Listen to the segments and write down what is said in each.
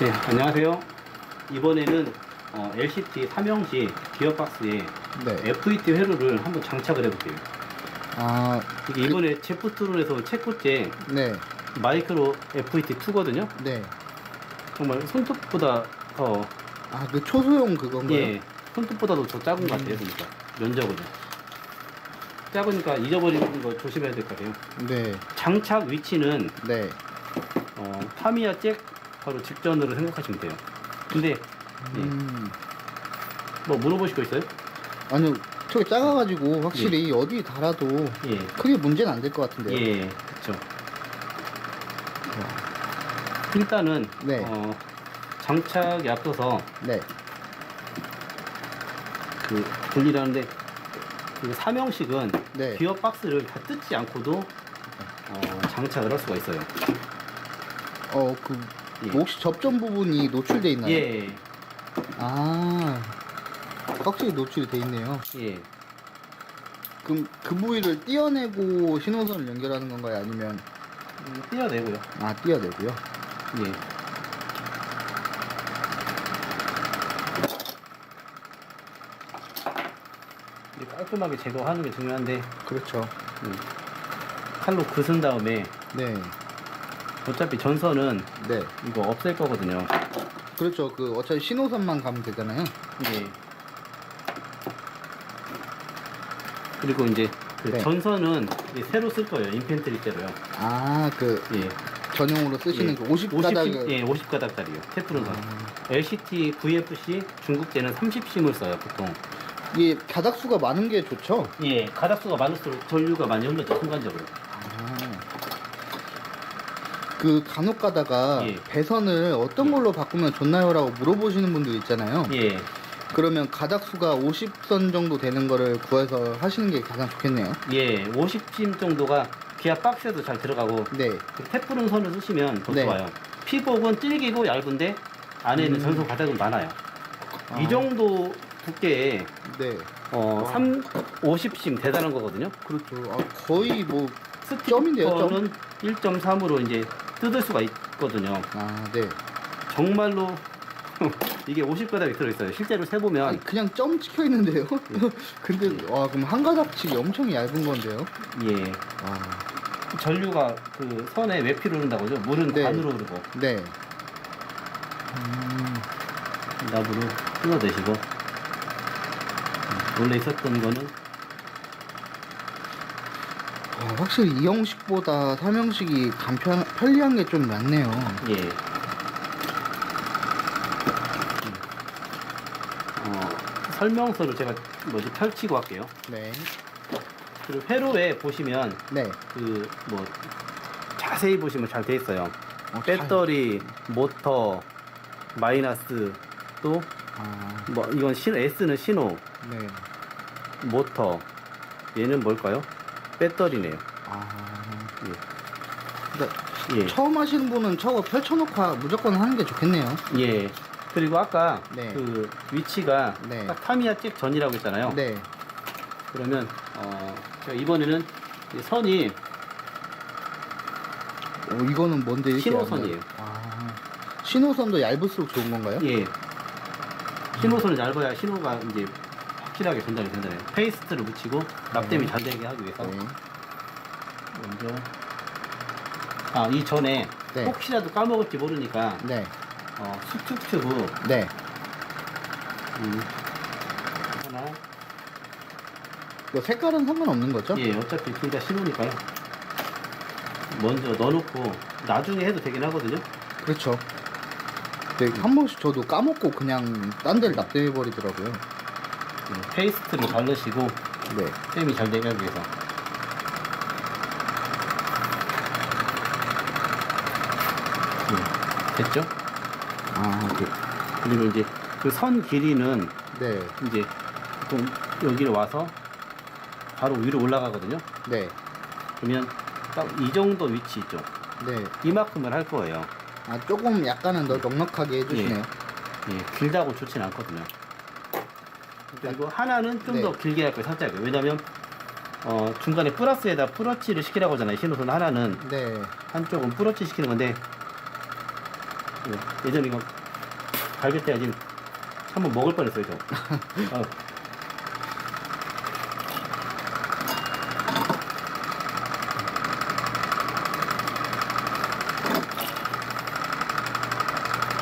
네, 안녕하세요. 이번에는 어, LCT 삼형식 기어박스에 네. FET 회로를 한번 장착을 해볼게요. 아, 이게 이번에 제프트롤에서 체코제 네. 마이크로 FET2거든요. 네. 정말 손톱보다 더, 아, 그 초소형 그건가요? 예, 손톱보다도 더 작은 것 같아요. 그러니까 면적으로. 작으니까 잊어버리는 거 조심해야 될 것 같아요. 네. 장착 위치는 네. 어, 타미야 잭 바로 직전으로 생각하시면 돼요. 근데 예, 음. 뭐 물어보실 거 있어요? 아니요, 저게 작아가지고 확실히 어디 달아도 예. 크게 문제는 안 될 것 같은데요. 예, 그렇죠. 일단은 네. 어, 장착에 앞서서 네. 그 분리라는데 그 삼형식은 네. 기어 박스를 다 뜯지 않고도 어, 장착을 할 수가 있어요. 어, 그, 예. 뭐 혹시 접점 부분이 노출돼 있나요? 예, 아, 확실히 노출이 돼 있네요. 예. 그럼 그 부위를 떼어내고 신호선을 연결하는 건가요? 아니면, 음, 띄어내고요. 아, 떼어내고요? 예. 이제 깔끔하게 제거하는 게 중요한데 그렇죠. 음, 칼로 그은 다음에 네. 어차피 전선은 네. 이거 없앨 거거든요. 그렇죠. 그, 어차피 신호선만 가면 되잖아요. 예. 그리고 이제 그 네. 전선은 이제 새로 쓸 거예요. 인펜트리 때로요. 아, 그, 예. 전용으로 쓰시는 예. 그 50가닥. 예, 50가닥짜리요. 테프론 선. 아, LCT VFC 중국제는 30심을 써요, 보통. 이게 가닥 수가 많은 게 좋죠? 예, 가닥수가 많을수록 전류가 많이 흘러죠, 순간적으로. 아. 그 간혹 가다가 예. 배선을 어떤 걸로 바꾸면 좋나요? 라고 물어보시는 분들 있잖아요. 예, 그러면 가닥수가 50선 정도 되는 거를 구해서 하시는 게 가장 좋겠네요. 예, 50심 정도가 기아 박스에도 잘 들어가고, 네. 그 테프론 선을 쓰시면 더 네. 좋아요. 피복은 질기고 얇은데, 안에 있는 음. 전선 가닥은 많아요. 아. 이 정도 두께에 네. 어, 와. 3, 50심 대단한 거거든요. 그렇죠. 아, 거의 뭐, 점인데요, 점? 스티커는 1.3으로 이제 뜯을 수가 있거든요. 아, 네. 정말로 이게 50가닥이 들어있어요. 실제로 세보면 아니, 그냥 점 찍혀 있는데요? 근데, 와, 그럼 한 가닥씩 엄청 얇은 건데요? 예 아, 전류가 그 선에 외피로 흐른다고죠. 물은 네. 관으로 흐르고 네. 음, 나무로 끊어내시고 음, 원래 있었던 거는 아, 확실히 이 형식보다 삼형식이 간편, 편리한 게좀 많네요. 예 음. 어, 설명서를 제가 뭐지 펼치고 할게요. 네. 그리고 회로에 보시면 네. 그 뭐 자세히 보시면 잘 돼 있어요. 어, 배터리, 모터, 마이너스 또 아, 뭐 이건 신호 S는 신호, 네. 모터 얘는 뭘까요? 배터리네요. 아. 예. 그러니까 예. 처음 하시는 분은 저거 펼쳐놓고 하- 무조건 하는 게 좋겠네요. 예. 그리고 아까 네. 그 위치가 네. 딱 타미야 잭 전이라고 했잖아요. 네. 그러면 어 제가 이번에는 이 선이 어, 이거는 뭔데 이렇게 신호선이에요. 아. 신호선도 얇을수록 좋은 건가요? 예. 신호선을 얇아야 신호가 이제 확실하게 전달이 된다네요. 페이스트를 묻히고 납땜이 네. 잘 되게 하기 위해서 네. 먼저 아 이 전에 네. 혹시라도 까먹을지 모르니까 네. 어, 수축 튜브 네. 음, 하나 뭐 색깔은 상관없는 거죠? 예 어차피 둘다 신호니까요 먼저 넣어놓고 나중에 해도 되긴 하거든요 그렇죠. 네, 한 번씩 저도 까먹고 그냥 딴 데를 납땜해 버리더라고요. 예, 페이스트를 바르시고 네. 땜이 잘 되게 하기 위해서 예, 됐죠? 아, 그, 그리고 이제 그 선 길이는 네. 이제 보통 여기로 와서 바로 위로 올라가거든요 네. 그러면 딱 이 정도 위치 있죠 네. 이만큼을 할 거예요 아, 조금 약간은 더 넉넉하게 해주시네요. 예, 길다고 좋진 않거든요. 그리고 하나는 좀더 네. 길게 할 거예요, 살짝. 왜냐면, 어, 중간에 플러스에다 플러치를 시키라고 하잖아요. 신호선 하나는. 네. 한쪽은 플러치 시키는 건데, 예, 예전에 이거 갈길 때 아직 한번 먹을 뻔했어요, 저. 어.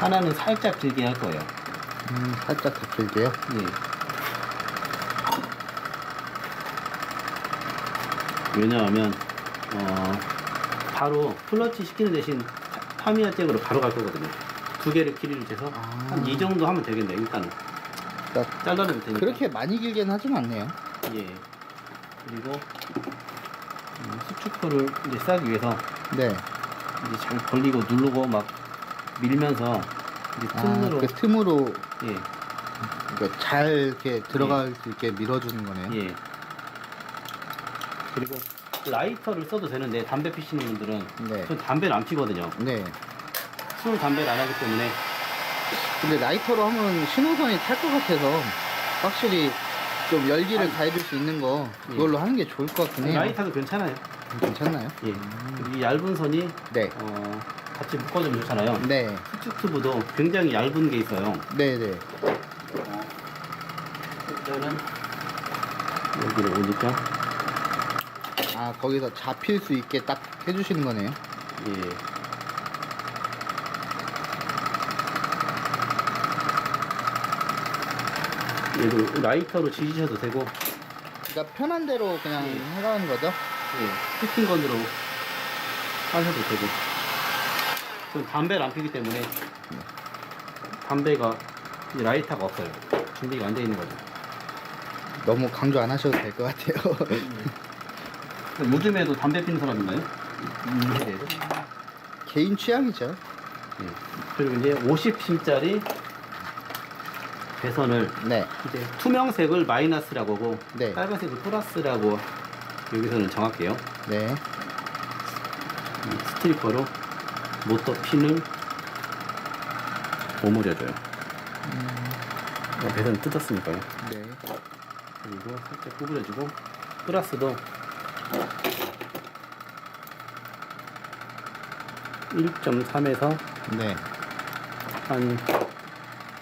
하나는 살짝 길게 할 거예요. 음, 살짝 더 길게요. 예. 왜냐하면 어 바로 플러치 시키는 대신 타- 타미야 잭으로 바로 갈 거거든요. 두 개를 길이를 재서 아. 한 이 정도 하면 되겠네 일단은 그러니까 잘라내면 되니까. 그렇게 많이 길게는 하진 않네요. 예. 그리고 음, 수축표를 이제 싸기 위해서 네. 이제 잘 벌리고 누르고 막 밀면서 이제 아, 틈으로 그 틈으로 예. 그러니까 잘 이렇게 들어갈 수 있게 밀어주는 거네요. 예. 그리고 라이터를 써도 되는데 담배 피시는 분들은 네. 전 담배를 안 피거든요. 네. 술 담배를 안 하기 때문에 근데 라이터로 하면 신호선이 탈 것 같아서 확실히 좀 열기를 가해줄 수 있는 거 그걸로 하는 게 좋을 것 같긴 해요. 라이터도 괜찮아요. 괜찮나요? 예. 그리고 이 얇은 선이 네. 어, 같이 묶어주면 좋잖아요. 네. 수축 튜브도 굉장히 얇은 게 있어요. 네, 네. 일단은 여기를 오니까 아, 거기서 잡힐 수 있게 딱 해주시는 거네요. 예. 얘도 라이터로 지지셔도 되고 그러니까 편한 대로 그냥 예. 해가는 거죠. 예, 스팅건으로 하셔도 되고. 전 담배를 안 피기 때문에 담배가 이 라이터가 없어요. 준비가 안 돼 있는 거죠. 너무 강조 안 하셔도 될 것 같아요. 요즘에도 담배 피는 사람 있나요? 이 세대에도? 개인 취향이죠. 예. 그리고 이제 50심짜리 배선을 네. 이제 투명색을 마이너스라고 하고 네. 빨간색을 플러스라고 여기서는 정할게요. 네. 이 스트리퍼로 모터 핀을 오므려줘요. 어, 배선 뜯었으니까요. 네. 그리고 살짝 구부려주고 플러스도 1.3에서 네. 한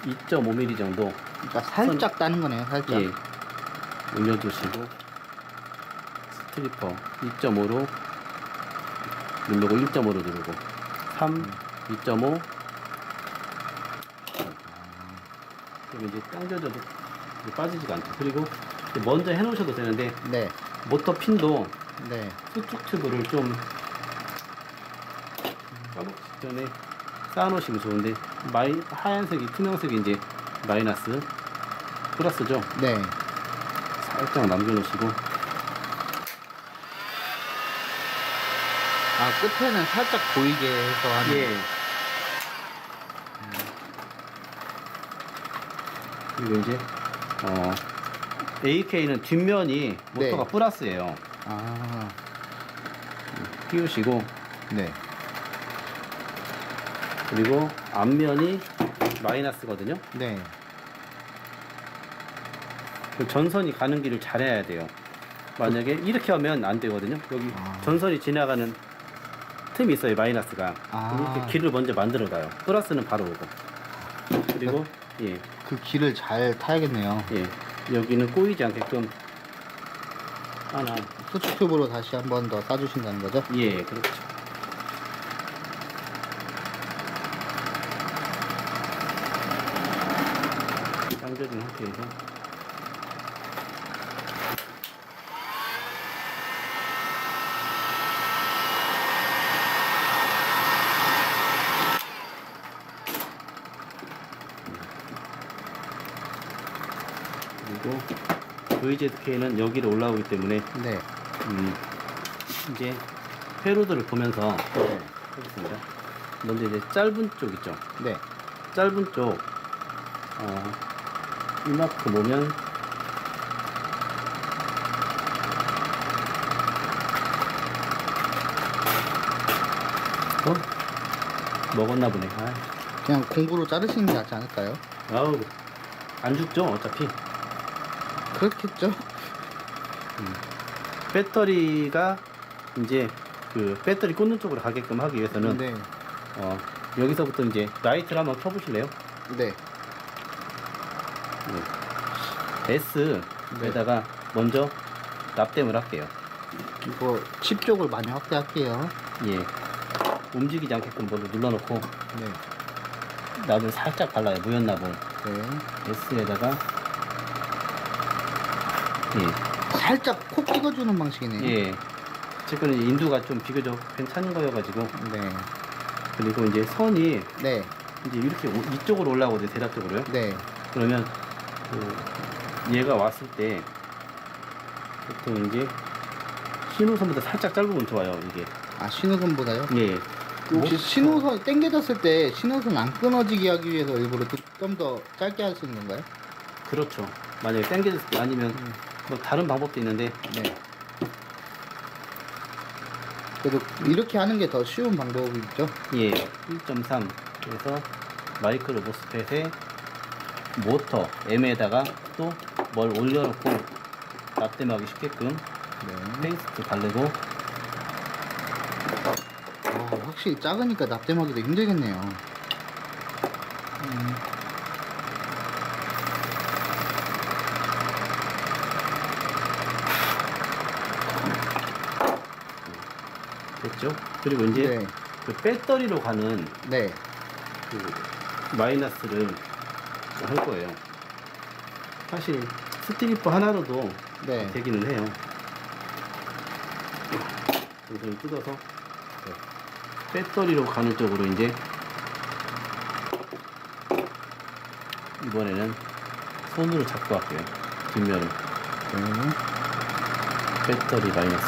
2.5mm 정도 그러니까 살짝 따는 거네요. 살짝. 예, 올려주시고 스트리퍼 2.5로 누르고 1.5로 누르고 3, 2.5 그럼 이제 당겨져도 이제 빠지지가 않죠 그리고 이제 먼저 해놓으셔도 되는데 네. 모터 핀도 네. 수축 튜브를 좀 까먹기 전에 쌓아놓으시면 좋은데 마이, 하얀색이 투명색이 이제 마이너스 플러스죠 네. 살짝 남겨놓으시고 아, 끝에는 살짝 보이게 해서 하는. 예. 그리고 이제 어 AK는 뒷면이 모터가 네. 플러스예요. 아, 끼우시고 네. 그리고 앞면이 마이너스거든요. 네. 그 전선이 가는 길을 잘 해야 돼요. 만약에 이렇게 하면 안 되거든요. 여기 아. 전선이 지나가는 틈이 있어요. 마이너스가. 아. 이렇게 길을 먼저 만들어 놔요. 플러스는 바로 오고. 그리고 예. 그 길을 잘 타야겠네요. 예, 여기는 꼬이지 않게끔 하나, 수축 튜브로 다시 한 번 더 싸주신다는 거죠? 예, 그렇죠. 당겨진 상태에서 그리고 VZK는 여기로 올라오기 때문에 네. 음, 이제 회로들을 보면서 네. 하겠습니다. 먼저 이제 짧은 쪽 있죠. 네. 짧은 쪽, 어, 이만큼 보면 어? 먹었나 보네. 아, 그냥 공구로 자르시는 게 낫지 않을까요? 아우, 안 죽죠, 어차피. 그렇겠죠? 배터리가 이제 그 배터리 꽂는 쪽으로 가게끔 하기 위해서는 네. 어, 여기서부터 이제 라이트를 한번 켜보실래요? 네. S에다가 먼저 납땜을 할게요. 이거 칩 쪽을 많이 확대할게요. 예. 움직이지 않게끔 먼저 눌러놓고 네. 납을 살짝 발라요. 무연 납을. 네. S에다가 예. 살짝 콕 찍어주는 방식이네요. 예. 지금 인두가 좀 비교적 괜찮은 거여가지고 네. 그리고 이제 선이 네. 이제 이렇게 오- 이쪽으로 올라오거든요. 대략적으로요. 네. 그러면 그 얘가 왔을 때 보통 이제 신호선보다 살짝 짧으면 좋아요. 이게 아, 신호선보다요? 예. 그 혹시 뭐- 신호선 당겨졌을 때 신호선 안 끊어지게 하기 위해서 일부러 좀 더 짧게 할수 있는 건가요? 그렇죠. 만약에 당겨졌을 때 아니면 음. 뭐 다른 방법도 있는데 네. 그래도 이렇게 하는 게 더 쉬운 방법이죠. 예, 1.3 그래서 마이크로 모스펫에 모터 M에다가 또 뭘 올려놓고 납땜하기 쉽게끔 네. 페이스트 바르고 아, 확실히 작으니까 납땜하기도 힘들겠네요. 음, 됐죠? 그리고 이제 네. 그 배터리로 가는 네. 그 마이너스를 할 거예요. 사실 스트리퍼 하나로도 네. 되기는 해요. 이걸 뜯어서 네. 배터리로 가는 쪽으로 이제 이번에는 손으로 잡고 할게요. 뒷면을 네. 배터리 마이너스.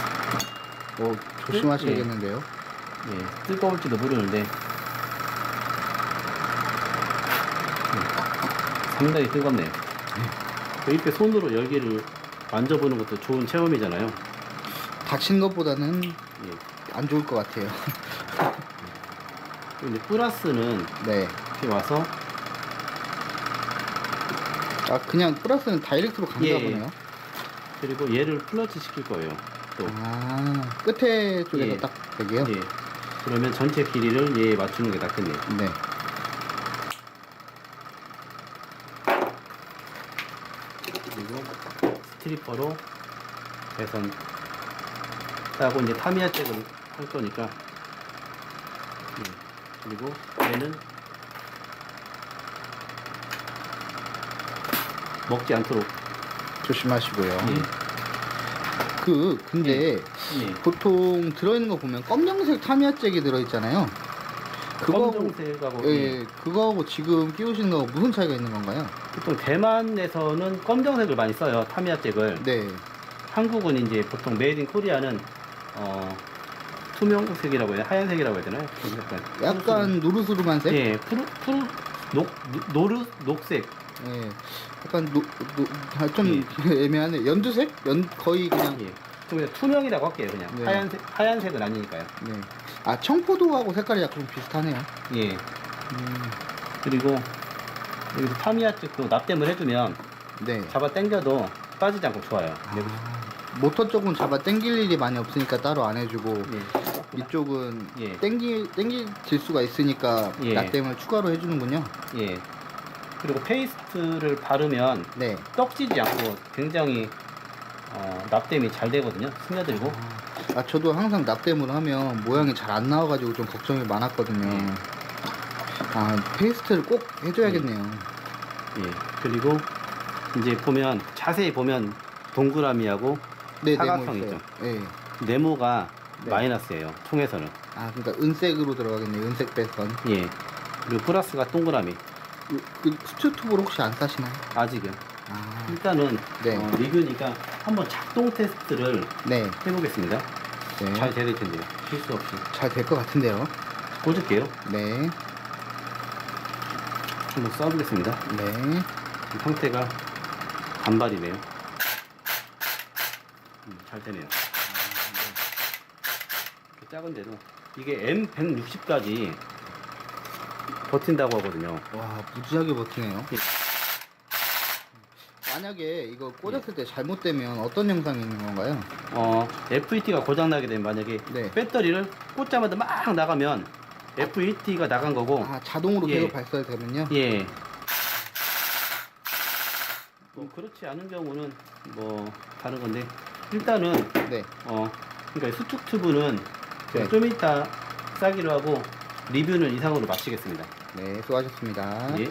어, 조심하셔야겠는데요. 예, 뜨거울지도 모르는데 네. 상당히 뜨겁네요. 이렇게 손으로 열기를 만져보는 것도 좋은 체험이잖아요. 닥친 것보다는 예. 안 좋을 것 같아요. 근데 플러스는 네. 이렇게 와서 아, 그냥 플러스는 다이렉트로 간가 예. 보네요. 그리고 얘를 플러치 시킬 거예요. 또 아, 끝에 쪽에서 예. 딱 되게요? 예. 그러면 전체 길이를 얘에 맞추는 게 낫겠네요. 네. 그리고 스트리퍼로 배선 따고 이제 타미야 잭을 할 거니까 예. 그리고 얘는 먹지 않도록 조심하시고요. 예. 그, 근데 예. 보통 들어있는 거 보면 검정색 타미야 잭이 들어있잖아요. 그거하고, 검정색하고 예, 예. 예, 그거하고 지금 끼우신 거 무슨 차이가 있는 건가요? 보통 대만에서는 검정색을 많이 써요 타미야 잭을 네. 한국은 이제 보통 메이드 인 코리아는 어, 투명색이라고 해야 하얀색이라고 해야 되나요? 약간 약간 노르스름한 색? 예 푸르 푸르 녹 노- 노르 녹색 예. 약간 노, 노, 아, 좀 애매하네. 연두색? 연, 거의 그냥. 예. 좀 그냥 투명이라고 할게요 그냥 네. 하얀색 하얀색은 아니니까요 네. 아, 청포도하고 색깔이 약간 좀 비슷하네요. 예 음, 그리고 여기서 타미야 쪽도 납땜을 해주면 네. 잡아 당겨도 빠지지 않고 좋아요 아, 모터 쪽은 잡아 당길 일이 많이 없으니까 따로 안 해주고 예. 이쪽은 예. 당기 당길 수가 있으니까 예. 납땜을 추가로 해주는군요. 예 그리고 페이스트를 바르면 네. 떡지지 않고 굉장히 어, 납땜이 잘 되거든요. 스며들고. 아 저도 항상 납땜을 하면 모양이 잘 안 나와가지고 좀 걱정이 많았거든요. 예. 아 페이스트를 꼭 해줘야겠네요. 예. 그리고 이제 보면 자세히 보면 동그라미하고 네, 사각형 네모 있어요. 네. 네모가 네. 마이너스예요. 총에서는. 아 그러니까 은색으로 들어가겠네요. 은색 배선. 예. 그리고 플러스가 동그라미. 그, 그 스튜튜브를 혹시 안 사시나요? 아직은. 아 일단은 네. 어, 리뷰니까 한번 작동 테스트를 네. 해보겠습니다. 네. 잘 돼야 될 텐데요. 실수 없이. 잘 될 것 같은데요. 꽂을게요. 네. 한번 쏴보겠습니다. 네. 이 상태가 단발이네요. 음, 잘 되네요. 이렇게 작은데도 이게 M160까지 버틴다고 하거든요. 와 무지하게 버티네요. 예. 만약에 이거 꽂았을 때 잘못되면 어떤 영상이 있는 건가요? 어, FET가 고장나게 되면 만약에 네. 배터리를 꽂자마자 막 나가면 F1T가 나간 거고 아 자동으로 예. 계속 발사되면요. 예. 뭐 그렇지 않은 경우는 뭐 다른 건데 일단은 네. 어 그러니까 수축 튜브는 네. 좀 이따 싸기로 하고 리뷰는 이상으로 마치겠습니다. 네, 수고하셨습니다. 예.